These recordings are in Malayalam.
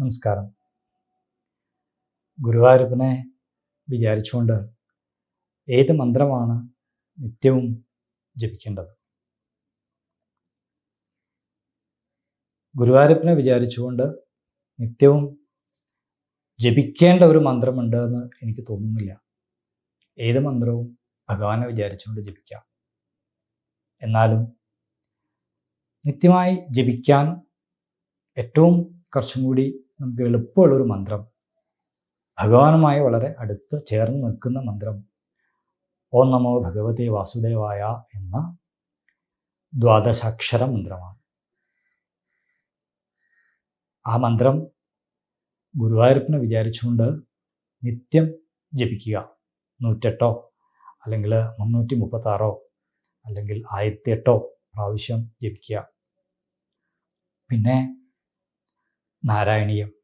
നമസ്കാരം. ഗുരുവായൂരപ്പനെ വിചാരിച്ചുകൊണ്ട് ഏത് മന്ത്രമാണ് നിത്യവും ജപിക്കേണ്ടത്? ഗുരുവായൂരപ്പനെ വിചാരിച്ചുകൊണ്ട് നിത്യവും ജപിക്കേണ്ട ഒരു മന്ത്രമുണ്ട് എന്ന് എനിക്ക് തോന്നുന്നില്ല. ഏത് മന്ത്രവും ഭഗവാനെ വിചാരിച്ചുകൊണ്ട് ജപിക്കാം. എന്നാലും നിത്യമായി ജപിക്കാൻ ഏറ്റവും കുറച്ചും കൂടി നമുക്ക് എളുപ്പമുള്ളൊരു മന്ത്രം. ഭഗവാനുമായി വളരെ അടുത്ത് ചേർന്ന് നിൽക്കുന്ന മന്ത്രം. ഓം നമോ ഭഗവതി വാസുദേവായ എന്ന ദ്വാദശാക്ഷര മന്ത്രമാണ്. ആ മന്ത്രം ഗുരുവായൂരപ്പനെ വിചാരിച്ചുകൊണ്ട് നിത്യം ജപിക്കുക. നൂറ്റെട്ടോ അല്ലെങ്കിൽ മുന്നൂറ്റി മുപ്പത്താറോ അല്ലെങ്കിൽ ആയിരത്തി എട്ടോ പ്രാവശ്യം ജപിക്കുക. പിന്നെ നാരായണീയം.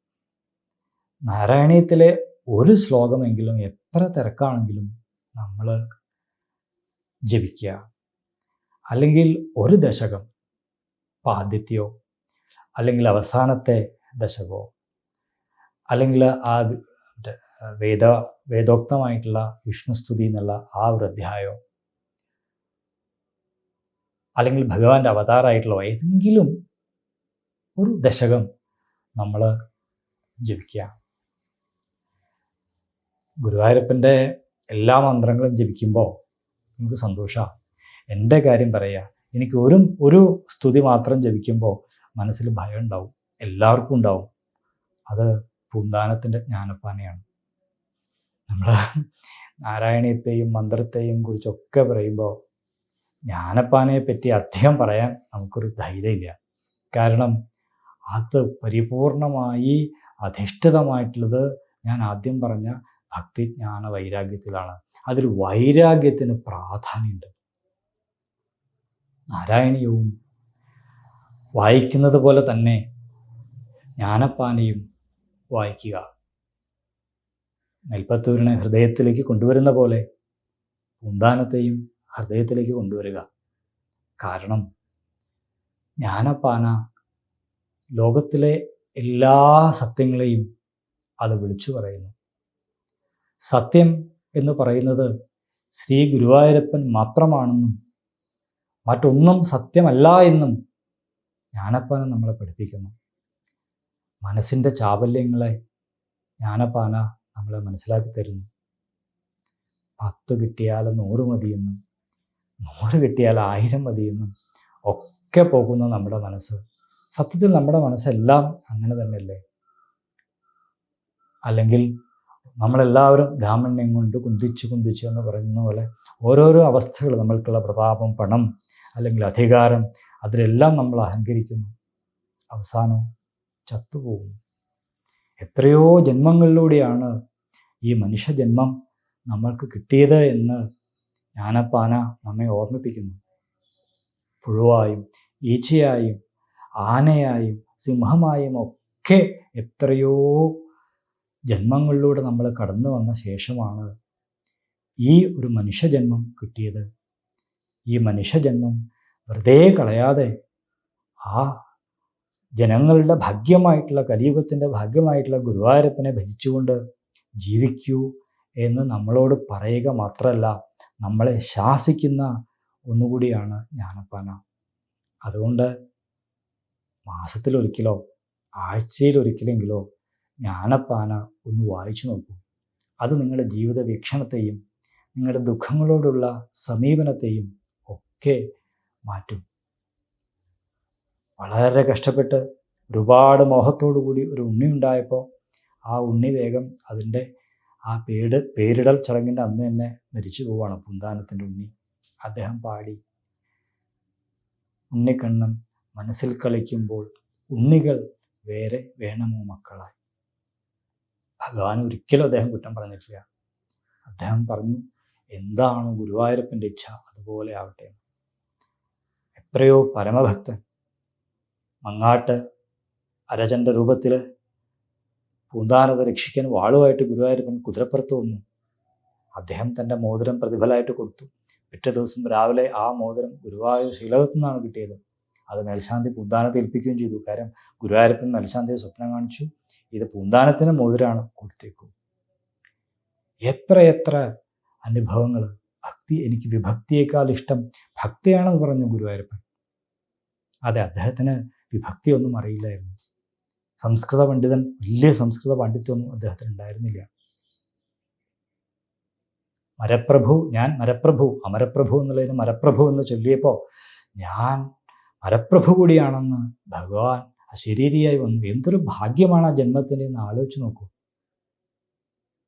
നാരായണീയത്തിലെ ഒരു ശ്ലോകമെങ്കിലും എത്ര തിരക്കാണെങ്കിലും നമ്മൾ ജപിക്കുക. അല്ലെങ്കിൽ ഒരു ദശകം ആദ്യത്തെയോ അല്ലെങ്കിൽ അവസാനത്തെ ദശകമോ അല്ലെങ്കിൽ ആ വേദ വേദോക്തമായിട്ടുള്ള വിഷ്ണുസ്തുതി എന്നുള്ള ആ ഒരു അധ്യായോ അല്ലെങ്കിൽ ഭഗവാന്റെ അവതാരമായിട്ടുള്ള ഏതെങ്കിലും ഒരു ദശകം നമ്മൾ ജപിക്കുക. ഗുരുവായൂരപ്പന്റെ എല്ലാ മന്ത്രങ്ങളും ജപിക്കുമ്പോൾ നമുക്ക് സന്തോഷമാണ് എന്റെ കാര്യം പറയുക എനിക്ക് ഒരു ഒരു സ്തുതി മാത്രം ജപിക്കുമ്പോൾ മനസ്സിൽ ഭയം ഉണ്ടാവും എല്ലാവർക്കും ഉണ്ടാവും. അത് പൂന്താനത്തിന്റെ ജ്ഞാനപ്പാനയാണ്. നമ്മൾ നാരായണീയത്തെയും മന്ത്രത്തെയും കുറിച്ചൊക്കെ പറയുമ്പോൾ ജ്ഞാനപ്പാനയെ പറ്റി അധികം പറയാൻ നമുക്കൊരു ധൈര്യമില്ല. കാരണം അത് പരിപൂർണമായി അധിഷ്ഠിതമായിട്ടുള്ളത് ഞാൻ ആദ്യം പറഞ്ഞ ഭക്തി ജ്ഞാന വൈരാഗ്യത്തിലാണ്. അതിൽ വൈരാഗ്യത്തിന് പ്രാധാന്യമുണ്ട്. നാരായണീയവും വായിക്കുന്നത് പോലെ തന്നെ ജ്ഞാനപ്പാനയും വായിക്കുക. നെൽപ്പത്തൂരിനെ ഹൃദയത്തിലേക്ക് കൊണ്ടുവരുന്ന പോലെ പൂന്താനത്തെയും ഹൃദയത്തിലേക്ക് കൊണ്ടുവരിക. കാരണം ജ്ഞാനപ്പാന ലോകത്തിലെ എല്ലാ സത്യങ്ങളെയും അത് വിളിച്ചു പറയുന്നു. സത്യം എന്ന് പറയുന്നത് ശ്രീ ഗുരുവായൂരപ്പൻ മാത്രമാണെന്നും മറ്റൊന്നും സത്യമല്ല എന്നും ജ്ഞാനപ്പാന നമ്മളെ പഠിപ്പിക്കുന്നു. മനസ്സിന്റെ ചാബല്യങ്ങളെ ജ്ഞാനപ്പാന നമ്മളെ മനസ്സിലാക്കി തരുന്നു. പത്ത് കിട്ടിയാൽ നൂറ് മതിയെന്നും നൂറ് കിട്ടിയാൽ ആയിരം മതിയെന്നും ഒക്കെ പോകുന്ന നമ്മുടെ മനസ്സ്. സത്യത്തിൽ നമ്മുടെ മനസ്സെല്ലാം അങ്ങനെ തന്നെയല്ലേ? അല്ലെങ്കിൽ നമ്മളെല്ലാവരും ബ്രാഹ്മണ്യം കൊണ്ട് കുന്തിച്ചു കുന്തിച്ചു എന്ന് പറയുന്ന പോലെ ഓരോരോ അവസ്ഥകൾ നമ്മൾക്കുള്ള പ്രതാപം പണം അല്ലെങ്കിൽ അധികാരം അതിലെല്ലാം നമ്മൾ അഹങ്കരിക്കുന്നു. അവസാനം ചത്തുപോകുന്നു. എത്രയോ ജന്മങ്ങളിലൂടെയാണ് ഈ മനുഷ്യജന്മം നമ്മൾക്ക് കിട്ടിയത് എന്ന് ജ്ഞാനപ്പാന നമ്മെ ഓർമ്മിപ്പിക്കുന്നു. പുഴുവായും ഈച്ചയായും ആനയായും സിംഹമായും ഒക്കെ എത്രയോ ജന്മങ്ങളിലൂടെ നമ്മൾ കടന്നു വന്ന ശേഷമാണ് ഈ ഒരു മനുഷ്യജന്മം കിട്ടിയത്. ഈ മനുഷ്യജന്മം വെറുതെ കളയാതെ ആ ജനങ്ങളുടെ ഭാഗ്യമായിട്ടുള്ള കലിയുഗത്തിന്റെ ഭാഗ്യമായിട്ടുള്ള ഗുരുവായൂരപ്പനെ ഭജിച്ചുകൊണ്ട് ജീവിക്കൂ എന്ന് നമ്മളോട് പറയുക മാത്രമല്ല നമ്മളെ ശാസിക്കുന്ന ഒന്നുകൂടിയാണ് ജ്ഞാനപ്പാന. അതുകൊണ്ട് മാസത്തിലൊരിക്കലോ ആഴ്ചയിലൊരിക്കലെങ്കിലോ ജ്ഞാനപ്പാന ഒന്ന് വായിച്ചു നോക്കൂ. അത് നിങ്ങളുടെ ജീവിത വീക്ഷണത്തെയും നിങ്ങളുടെ ദുഃഖങ്ങളോടുള്ള സമീപനത്തെയും ഒക്കെ മാറ്റും. വളരെ കഷ്ടപ്പെട്ട് ഒരുപാട് മോഹത്തോടു കൂടി ഒരു ഉണ്ണി ഉണ്ടായപ്പോൾ ആ ഉണ്ണി വേഗം അതിന്റെ ആ പേട് പേരിടൽ ചടങ്ങിന്റെ അന്ന് തന്നെ മരിച്ചു പോവാണ് പുന്താനത്തിന്റെ ഉണ്ണി. അദ്ദേഹം പാടി ഉണ്ണിക്കണ്ണൻ മനസ്സിൽ കളിക്കുമ്പോൾ ഉണ്ണികൾ വേറെ വേണമോ മക്കളായി? ഭഗവാൻ ഒരിക്കലും അദ്ദേഹം കുറ്റം പറഞ്ഞിട്ടില്ല. അദ്ദേഹം പറഞ്ഞു എന്താണ് ഗുരുവായൂരപ്പന്റെ ഇച്ഛ? അതുപോലെ ആവട്ടെ. എത്രയോ പരമഭക്തൻ മങ്ങാട്ട് അരചന്റെ രൂപത്തിൽ പൂന്താനത രക്ഷിക്കാൻ വാളുമായിട്ട് ഗുരുവായൂരപ്പൻ കുതിരപ്പുറത്ത് വന്നു. അദ്ദേഹം തന്റെ മോതിരം പ്രതിഫലമായിട്ട് കൊടുത്തു. പിറ്റേ ദിവസം രാവിലെ ആ മോതിരം ഗുരുവായൂർ ശീലകത്തു നിന്നാണ് കിട്ടിയത്. അത് മേൽശാന്തി പൂന്താനത്തെ ഏൽപ്പിക്കുകയും ചെയ്തു. കാര്യം ഗുരുവായൂരപ്പൻ മേൽശാന്തിയെ സ്വപ്നം കാണിച്ചു. ഇത് പൂന്താനത്തിന് മോതിരാണ് കൊടുത്തേക്കും. എത്രയെത്ര എത്ര അനുഭവങ്ങൾ ഭക്തി എനിക്ക് വിഭക്തിയേക്കാൾ ഇഷ്ടം ഭക്തിയാണെന്ന് പറഞ്ഞു ഗുരുവായൂരപ്പൻ. അതെ അദ്ദേഹത്തിന് വിഭക്തിയൊന്നും അറിയില്ലായിരുന്നു. സംസ്കൃത പണ്ഡിതൻ വലിയ സംസ്കൃത പാണ്ഡിത്യമൊന്നും അദ്ദേഹത്തിന് ഉണ്ടായിരുന്നില്ല. മരപ്രഭു ഞാൻ മരപ്രഭു അമരപ്രഭു എന്നുള്ളതിന് മരപ്രഭു എന്ന് ചൊല്ലിയപ്പോൾ ഞാൻ മരപ്രഭു കൂടിയാണെന്ന് ഭഗവാൻ അശരീരിയായി വന്നു. എന്തൊരു ഭാഗ്യമാണ് ആ ജന്മത്തിന്റെ എന്ന് ആലോചിച്ച് നോക്കൂ.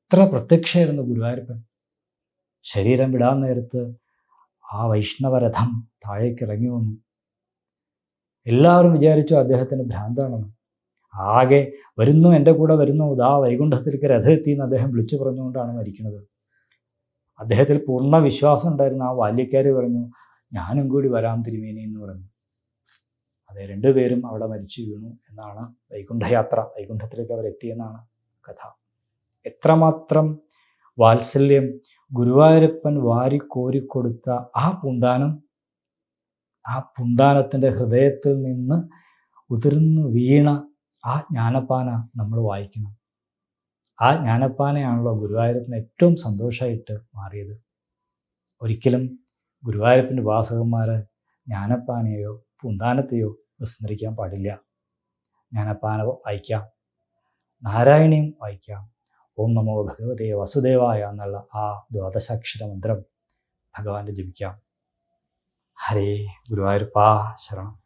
ഇത്ര പ്രത്യക്ഷമായിരുന്നു ഗുരുവായൂരപ്പൻ. ശരീരം വിടാൻ നേരത്ത് ആ വൈഷ്ണവരഥം താഴേക്ക് ഇറങ്ങി വന്നു. എല്ലാവരും വിചാരിച്ചു അദ്ദേഹത്തിന് ഭ്രാന്താണെന്ന്. ആകെ വരുന്നു എന്റെ കൂടെ വരുന്നു ഇതാ വൈകുണ്ഠത്തിലേക്ക് രഥം എത്തിയെന്ന് അദ്ദേഹം വിളിച്ചു പറഞ്ഞുകൊണ്ടാണ് മരിക്കുന്നത്. അദ്ദേഹത്തിൽ പൂർണ വിശ്വാസം ഉണ്ടായിരുന്ന. ആ ബാല്യക്കാർ പറഞ്ഞു ഞാനും കൂടി വരാം തിരുമേനി എന്ന് പറഞ്ഞു. അതെ രണ്ടുപേരും അവിടെ മരിച്ചു വീണു എന്നാണ് വൈകുണ്ഠയാത്ര വൈകുണ്ഠത്തിലേക്ക് അവർ എത്തിയെന്നാണ് കഥ. എത്രമാത്രം വാത്സല്യം ഗുരുവായൂരപ്പൻ വാരിക്കോരിക്കൊടുത്ത ആ പൂന്താനം ആ പൂന്താനത്തിന്റെ ഹൃദയത്തിൽ നിന്ന് ഉതിർന്നു വീണ ആ ജ്ഞാനപ്പാന നമ്മൾ വായിക്കണം. ആ ജ്ഞാനപ്പാനയാണല്ലോ ഗുരുവായൂരപ്പന് ഏറ്റവും സന്തോഷമായിട്ട് മാറിയത്. ഒരിക്കലും ഗുരുവായൂരപ്പന്റെ ഉപാസകന്മാർ ജ്ഞാനപ്പാനയോ പൂന്താനത്തെയോ വിസ്മരിക്കാൻ പാടില്ല. ജ്ഞാനപ്പാന വായിക്കാം. നാരായണീയം വായിക്കാം. ഓം നമോ ഭഗവതേ വസുദേവായ എന്നുള്ള ആ ദ്വാദശാക്ഷര മന്ത്രം ഭഗവാന്റെ ജപിക്കാം. ഹരേ ഗുരുവായൂരപ്പാ ശരണം.